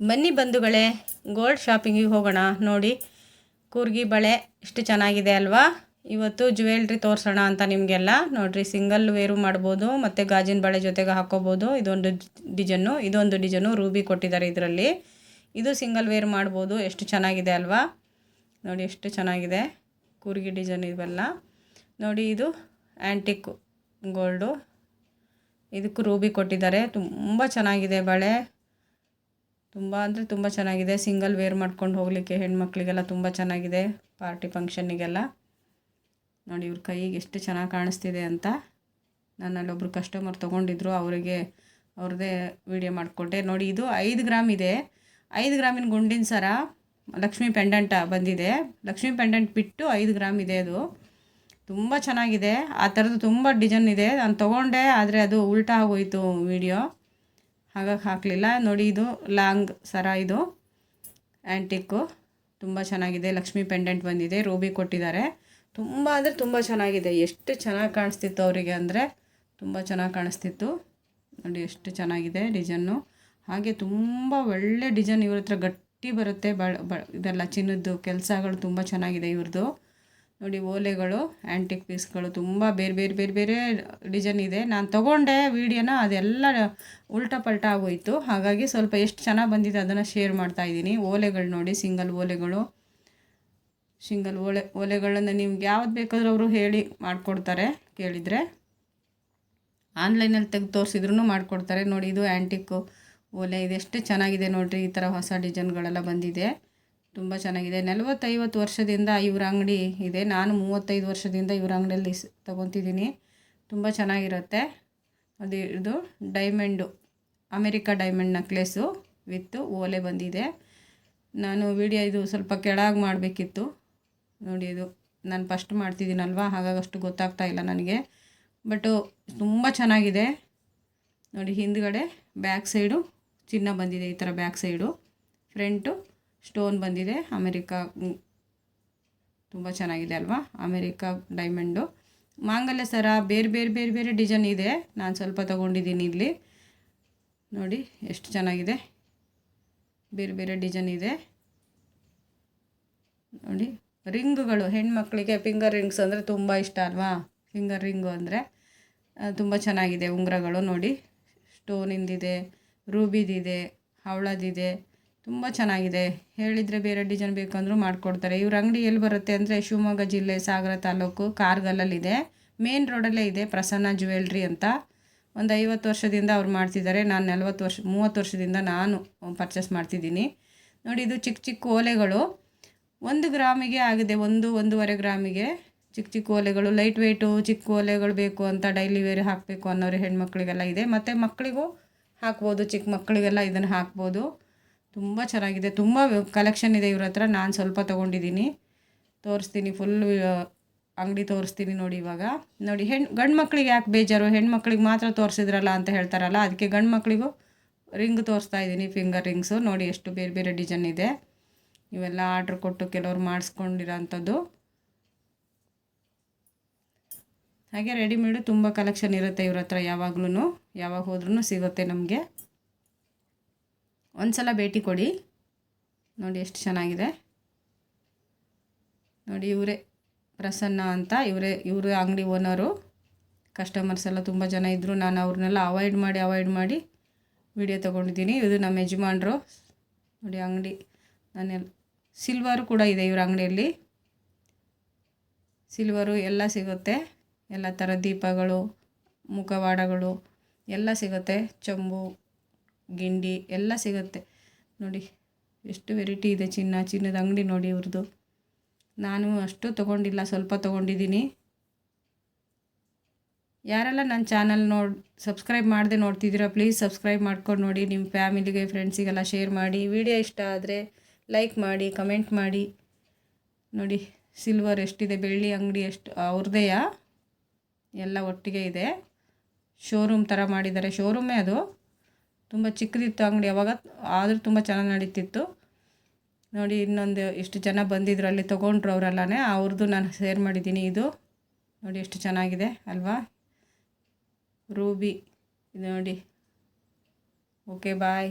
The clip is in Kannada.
ಬನ್ನಿ ಬಂಧುಗಳೇ, ಗೋಲ್ಡ್ ಶಾಪಿಂಗಿಗೆ ಹೋಗೋಣ. ನೋಡಿ, ಕೂರ್ಗಿ ಬಳೆ ಎಷ್ಟು ಚೆನ್ನಾಗಿದೆ ಅಲ್ವಾ? ಇವತ್ತು ಜ್ಯುವೆಲ್ರಿ ತೋರಿಸೋಣ ಅಂತ ನಿಮಗೆಲ್ಲ. ನೋಡಿರಿ ಸಿಂಗಲ್ ವೇರು ಮಾಡ್ಬೋದು, ಮತ್ತು ಗಾಜಿನ ಬಳೆ ಜೊತೆಗೆ ಹಾಕೋಬೋದು. ಇದೊಂದು ಡಿಜನ್ನು ಇದೊಂದು ಡಿಜನ್ನು ರೂಬಿ ಕೊಟ್ಟಿದ್ದಾರೆ ಇದರಲ್ಲಿ. ಇದು ಸಿಂಗಲ್ ವೇರ್ ಮಾಡ್ಬೋದು, ಎಷ್ಟು ಚೆನ್ನಾಗಿದೆ ಅಲ್ವಾ? ನೋಡಿ, ಎಷ್ಟು ಚೆನ್ನಾಗಿದೆ ಕೂರ್ಗಿ ಡಿಸೈನ್ ಇವೆಲ್ಲ. ನೋಡಿ, ಇದು ಆ್ಯಂಟಿಕ್ ಗೋಲ್ಡು ಇದಕ್ಕೂ ರೂಬಿ ಕೊಟ್ಟಿದ್ದಾರೆ. ತುಂಬ ಚೆನ್ನಾಗಿದೆ ಬಳೆ. ತುಂಬ ಅಂದರೆ ತುಂಬ ಚೆನ್ನಾಗಿದೆ. ಸಿಂಗಲ್ ವೇರ್ ಮಾಡ್ಕೊಂಡು ಹೋಗಲಿಕ್ಕೆ ಹೆಣ್ಮಕ್ಳಿಗೆಲ್ಲ ತುಂಬ ಚೆನ್ನಾಗಿದೆ ಪಾರ್ಟಿ ಫಂಕ್ಷನ್ನಿಗೆಲ್ಲ ನೋಡಿ ಇವ್ರ ಕೈಗೆ ಎಷ್ಟು ಚೆನ್ನಾಗಿ ಕಾಣಿಸ್ತಿದೆ ಅಂತ. ನನ್ನಲ್ಲೊಬ್ಬರು ಕಸ್ಟಮರ್ ತೊಗೊಂಡಿದ್ರು, ಅವರಿಗೆ ಅವ್ರದ್ದೇ ವಿಡಿಯೋ ಮಾಡಿಕೊಟ್ಟೆ ನೋಡಿ ಇದು ಐದು ಗ್ರಾಮ್ ಇದೆ. ಐದು ಗ್ರಾಮಿನ ಗುಂಡಿನ ಸರ ಲಕ್ಷ್ಮೀ ಪೆಂಡೆಂಟ ಬಂದಿದೆ. ಲಕ್ಷ್ಮೀ ಪೆಂಡೆಂಟ್ ಬಿಟ್ಟು ಐದು ಗ್ರಾಮ್ ಇದೆ ಅದು. ತುಂಬ ಚೆನ್ನಾಗಿದೆ. ಆ ಥರದ್ದು ತುಂಬ ಡಿಸೈನ್ ಇದೆ. ನಾನು ತೊಗೊಂಡೆ, ಆದರೆ ಅದು ಉಲ್ಟಾ ಆಗೋಯಿತು ವಿಡಿಯೋ ಹಾಗಾಗಿ ಹಾಕಲಿಲ್ಲ. ನೋಡಿ ಇದು ಲಾಂಗ್ ಸರ ಇದು. ಆ್ಯಂಟಿಕ್ಕು ತುಂಬ ಚೆನ್ನಾಗಿದೆ. ಲಕ್ಷ್ಮೀ ಪೆಂಡೆಂಟ್ ಬಂದಿದೆ. ರೂಬಿ ಕೊಟ್ಟಿದ್ದಾರೆ. ತುಂಬ ಅಂದರೆ ತುಂಬ ಚೆನ್ನಾಗಿದೆ. ಎಷ್ಟು ಚೆನ್ನಾಗಿ ಕಾಣಿಸ್ತಿತ್ತು ಅವರಿಗೆ ಅಂದರೆ ತುಂಬ ಚೆನ್ನಾಗಿ ಕಾಣಿಸ್ತಿತ್ತು. ನೋಡಿ ಎಷ್ಟು ಚೆನ್ನಾಗಿದೆ ಡಿಸೈನು ಹಾಗೆ ತುಂಬ ಒಳ್ಳೆ ಡಿಸೈನ್ ಇವ್ರ ಹತ್ರ ಗಟ್ಟಿ ಬರುತ್ತೆ. ಬ ಬ ಇದೆಲ್ಲ ಚಿನ್ನದ್ದು ಕೆಲಸಗಳು ತುಂಬ ಚೆನ್ನಾಗಿದೆ ಇವ್ರದ್ದು ನೋಡಿ ಓಲೆಗಳು ಆ್ಯಂಟಿಕ್ ಪೀಸ್ಗಳು ತುಂಬ ಬೇರೆ ಬೇರೆ ಬೇರೆ ಬೇರೆ ಡಿಸೈನ್ ಇದೆ. ನಾನು ತೊಗೊಂಡೆ ವೀಡಿಯೋನ, ಅದೆಲ್ಲ ಉಲ್ಟಾ ಪಲ್ಟ ಆಗೋಯಿತು. ಹಾಗಾಗಿ ಸ್ವಲ್ಪ ಎಷ್ಟು ಚೆನ್ನಾಗಿ ಬಂದಿದೆ ಅದನ್ನು ಶೇರ್ ಮಾಡ್ತಾಯಿದ್ದೀನಿ ಓಲೆಗಳು ನೋಡಿ ಸಿಂಗಲ್ ಓಲೆಗಳು. ಸಿಂಗಲ್ ಓಲೆ, ಓಲೆಗಳನ್ನು ನಿಮ್ಗೆ ಯಾವ್ದು ಬೇಕಾದರೂ ಅವರು ಹೇಳಿ ಮಾಡಿಕೊಡ್ತಾರೆ, ಕೇಳಿದರೆ. ಆನ್ಲೈನಲ್ಲಿ ತೆಗೆದು ತೋರಿಸಿದ್ರು ಮಾಡಿಕೊಡ್ತಾರೆ. ನೋಡಿ ಇದು ಆ್ಯಂಟಿಕ್ಕು ಓಲೆ, ಇದೆಷ್ಟು ಚೆನ್ನಾಗಿದೆ ನೋಡಿರಿ, ಈ ಥರ ಹೊಸ ಡಿಸೈನ್ಗಳೆಲ್ಲ ಬಂದಿದೆ. ತುಂಬ ಚೆನ್ನಾಗಿದೆ. ನಲವತ್ತೈವತ್ತು ವರ್ಷದಿಂದ ಇವ್ರ ಅಂಗಡಿ ಇದೆ. ನಾನು ಮೂವತ್ತೈದು ವರ್ಷದಿಂದ ಇವ್ರ ಅಂಗಡಿಯಲ್ಲಿ ತೊಗೊತಿದ್ದೀನಿ. ತುಂಬ ಚೆನ್ನಾಗಿರುತ್ತೆ. ಅದು ಇದು diamond, America diamond necklace with ಓಲೆ ಬಂದಿದೆ. ನಾನು ವಿಡಿಯೋ ಇದು ಸ್ವಲ್ಪ ಕೆಳಗೆ ಮಾಡಬೇಕಿತ್ತು. ನೋಡಿ ಇದು ನಾನು ಫಸ್ಟ್ ಮಾಡ್ತಿದ್ದೀನಲ್ವ? ಹಾಗಾಗಿ ಅಷ್ಟು ಗೊತ್ತಾಗ್ತಾ ಇಲ್ಲ ನನಗೆ. ಬಟ್ಟು ತುಂಬ ಚೆನ್ನಾಗಿದೆ. ನೋಡಿ ಹಿಂದ್ಗಡೆ ಬ್ಯಾಕ್ ಸೈಡು ಚಿನ್ನ ಬಂದಿದೆ ಈ ಥರ ಬ್ಯಾಕ್ ಸೈಡು. ಫ್ರಂಟು ಸ್ಟೋನ್ ಬಂದಿದೆ. ಅಮೆರಿಕಾ ತುಂಬ ಚೆನ್ನಾಗಿದೆ ಅಲ್ವಾ? America diamond. ಮಾಂಗಲ್ಯ ಸರ, ಬೇರೆ ಬೇರೆ ಬೇರೆ ಬೇರೆ ಡಿಸೈನ್ ಇದೆ. ನಾನು ಸ್ವಲ್ಪ ತೊಗೊಂಡಿದ್ದೀನಿ ಇಲ್ಲಿ. ನೋಡಿ, ಎಷ್ಟು ಚೆನ್ನಾಗಿದೆ. ಬೇರೆ ಬೇರೆ ಡಿಸೈನ್ ಇದೆ. ನೋಡಿ, ರಿಂಗುಗಳು, ಹೆಣ್ಮಕ್ಳಿಗೆ ಫಿಂಗರ್ ರಿಂಗ್ಸ್ ಅಂದರೆ ತುಂಬ ಇಷ್ಟ ಅಲ್ವಾ? ಫಿಂಗರ್ ರಿಂಗು ಅಂದರೆ ತುಂಬ ಚೆನ್ನಾಗಿದೆ ಉಂಗುರಗಳು. ನೋಡಿ, ಸ್ಟೋನಿಂದಿದೆ, ರೂಬಿದಿದೆ, ಹವಳದಿದೆ. ತುಂಬ ಚೆನ್ನಾಗಿದೆ. ಹೇಳಿದರೆ ಬೇರೆ ಡಿಸೈನ್ ಬೇಕಂದರೂ ಮಾಡಿಕೊಡ್ತಾರೆ. ಇವ್ರ ಅಂಗಡಿ ಎಲ್ಲಿ ಬರುತ್ತೆ ಅಂದರೆ ಶಿವಮೊಗ್ಗ ಜಿಲ್ಲೆ ಸಾಗರ ತಾಲೂಕು ಕಾರ್ಗಲ್ಲಲ್ಲಿದೆ ಮೇನ್ ರೋಡಲ್ಲೇ ಇದೆ ಪ್ರಸನ್ನ ಜ್ಯುವೆಲ್ರಿ ಅಂತ. ಒಂದು ಐವತ್ತು ವರ್ಷದಿಂದ ಅವ್ರು ಮಾಡ್ತಿದ್ದಾರೆ. ನಾನು ನಲ್ವತ್ತು ವರ್ಷ, ಮೂವತ್ತು ವರ್ಷದಿಂದ ನಾನು ಪರ್ಚೇಸ್ ಮಾಡ್ತಿದ್ದೀನಿ. ನೋಡಿ, ಇದು ಚಿಕ್ಕ ಚಿಕ್ಕ ಓಲೆಗಳು. ಒಂದು ಗ್ರಾಮಿಗೆ ಆಗಿದೆ, ಒಂದು, ಒಂದೂವರೆ ಗ್ರಾಮಿಗೆ ಚಿಕ್ಕ ಚಿಕ್ಕ ಓಲೆಗಳು. ಲೈಟ್ ವೆಯ್ಟು ಚಿಕ್ಕ ಓಲೆಗಳು ಬೇಕು ಅಂತ ಡೈಲಿ ವೇರ್ ಹಾಕಬೇಕು ಅನ್ನೋರು ಹೆಣ್ಮಕ್ಳಿಗೆಲ್ಲ ಇದೆ. ಮತ್ತು ಮಕ್ಕಳಿಗೂ ಹಾಕ್ಬೋದು, ಚಿಕ್ಕ ಮಕ್ಕಳಿಗೆಲ್ಲ ಇದನ್ನು ಹಾಕ್ಬೋದು. ತುಂಬ ಚೆನ್ನಾಗಿದೆ. ತುಂಬ ಕಲೆಕ್ಷನ್ ಇದೆ ಇವ್ರ ಹತ್ರ. ನಾನು ಸ್ವಲ್ಪ ತೊಗೊಂಡಿದ್ದೀನಿ ತೋರಿಸ್ತೀನಿ ಫುಲ್ ಅಂಗಡಿ ತೋರಿಸ್ತೀನಿ ನೋಡಿ ಇವಾಗ. ನೋಡಿ ಹೆಣ್ಣು ಗಂಡು ಮಕ್ಳಿಗೆ ಯಾಕೆ ಬೇಜಾರು? ಹೆಣ್ಮಕ್ಳಿಗೆ ಮಾತ್ರ ತೋರಿಸಿದ್ರಲ್ಲ ಅಂತ ಹೇಳ್ತಾರಲ್ಲ, ಅದಕ್ಕೆ ಗಂಡು ಮಕ್ಕಳಿಗೂ ರಿಂಗ್ ತೋರಿಸ್ತಾ ಇದ್ದೀನಿ ಫಿಂಗರ್ ರಿಂಗ್ಸು ನೋಡಿ ಎಷ್ಟು ಬೇರೆ ಬೇರೆ ಡಿಸೈನ್ ಇದೆ. ಇವೆಲ್ಲ ಆರ್ಡ್ರ್ ಕೊಟ್ಟು ಕೆಲವರು ಮಾಡಿಸ್ಕೊಂಡಿರೋ ಅಂಥದ್ದು ಹಾಗೆ ರೆಡಿಮೇಡು ತುಂಬ ಕಲೆಕ್ಷನ್ ಇರುತ್ತೆ ಇವ್ರ ಹತ್ರ ಯಾವಾಗ್ಲೂ ಯಾವಾಗ ಹೋದ್ರೂ ಸಿಗುತ್ತೆ ನಮಗೆ. ಒಂದು ಸಲ ಭೇಟಿ ಕೊಡಿ. ನೋಡಿ ಎಷ್ಟು ಚೆನ್ನಾಗಿದೆ. ನೋಡಿ ಇವರೇ ಪ್ರಸನ್ನ ಅಂತ, ಇವರೇ, ಇವರು ಅಂಗಡಿ ಓನರು. ಕಸ್ಟಮರ್ಸ್ ಎಲ್ಲ ತುಂಬ ಜನ ಇದ್ದರು ನಾನು ಅವ್ರನ್ನೆಲ್ಲ ಅವಾಯ್ಡ್ ಮಾಡಿ ಅವಾಯ್ಡ್ ಮಾಡಿ ವಿಡಿಯೋ ತೊಗೊಂಡಿದ್ದೀನಿ. ಇದು ನಮ್ಮ ಯಜಮಾನ್ರು. ನೋಡಿ ಅಂಗಡಿ ನಾನು ಸಿಲ್ವರು ಕೂಡ ಇದೆ ಇವ್ರ ಅಂಗಡಿಯಲ್ಲಿ. ಸಿಲ್ವರು ಎಲ್ಲ ಸಿಗುತ್ತೆ. ಎಲ್ಲ ಥರ ದೀಪಗಳು, ಮುಖವಾಡಗಳು ಎಲ್ಲ ಸಿಗುತ್ತೆ. ಚಂಬು ಗಿಂಡಿ ಎಲ್ಲ ಸಿಗುತ್ತೆ. ನೋಡಿ, ಎಷ್ಟು ವೆರೈಟಿ ಇದೆ ಚಿನ್ನ. ಚಿನ್ನದ ಅಂಗಡಿ ನೋಡಿ ಇವ್ರದ್ದು ನಾನು ಅಷ್ಟು ತೊಗೊಂಡಿಲ್ಲ, ಸ್ವಲ್ಪ ತೊಗೊಂಡಿದ್ದೀನಿ. ಯಾರೆಲ್ಲ ನನ್ನ ಚಾನಲ್ ನೋಡಿ ಸಬ್ಸ್ಕ್ರೈಬ್ ಮಾಡದೆ ನೋಡ್ತಿದ್ದೀರಾ ಪ್ಲೀಸ್ ಸಬ್ಸ್ಕ್ರೈಬ್ ಮಾಡ್ಕೊಂಡು ನೋಡಿ. ನಿಮ್ಮ ಫ್ಯಾಮಿಲಿಗೆ ಫ್ರೆಂಡ್ಸಿಗೆಲ್ಲ ಶೇರ್ ಮಾಡಿ. ವಿಡಿಯೋ ಇಷ್ಟ ಆದರೆ ಲೈಕ್ ಮಾಡಿ ಕಮೆಂಟ್ ಮಾಡಿ. ನೋಡಿ ಸಿಲ್ವರ್ ಎಷ್ಟಿದೆ, ಬೆಳ್ಳಿ ಅಂಗಡಿ ಎಷ್ಟು, ಅವ್ರದೇಯ? ಎಲ್ಲ ಒಟ್ಟಿಗೆ ಇದೆ. ಶೋರೂಮ್ ಥರ ಮಾಡಿದ್ದಾರೆ. ಶೋರೂಮೇ ಅದು? ತುಂಬ ಚಿಕ್ಕದಿತ್ತು ಅಂಗಡಿ, ಅವಾಗ ಆದರೂ ತುಂಬ ಚೆನ್ನಾಗಿ ನಡೀತಿತ್ತು. ನೋಡಿ, ಇನ್ನೊಂದು ಎಷ್ಟು ಜನ ಬಂದಿದ್ರು ಅಲ್ಲಿ ತೊಗೊಂಡ್ರು ಅವರೆಲ್ಲನೇ. ಅವ್ರದ್ದು ನಾನು ಶೇರ್ ಮಾಡಿದ್ದೀನಿ ಇದು. ನೋಡಿ, ಎಷ್ಟು ಚೆನ್ನಾಗಿದೆ, ಅಲ್ವಾ? ರೂಬಿ, ಇದು ನೋಡಿ. Okay bye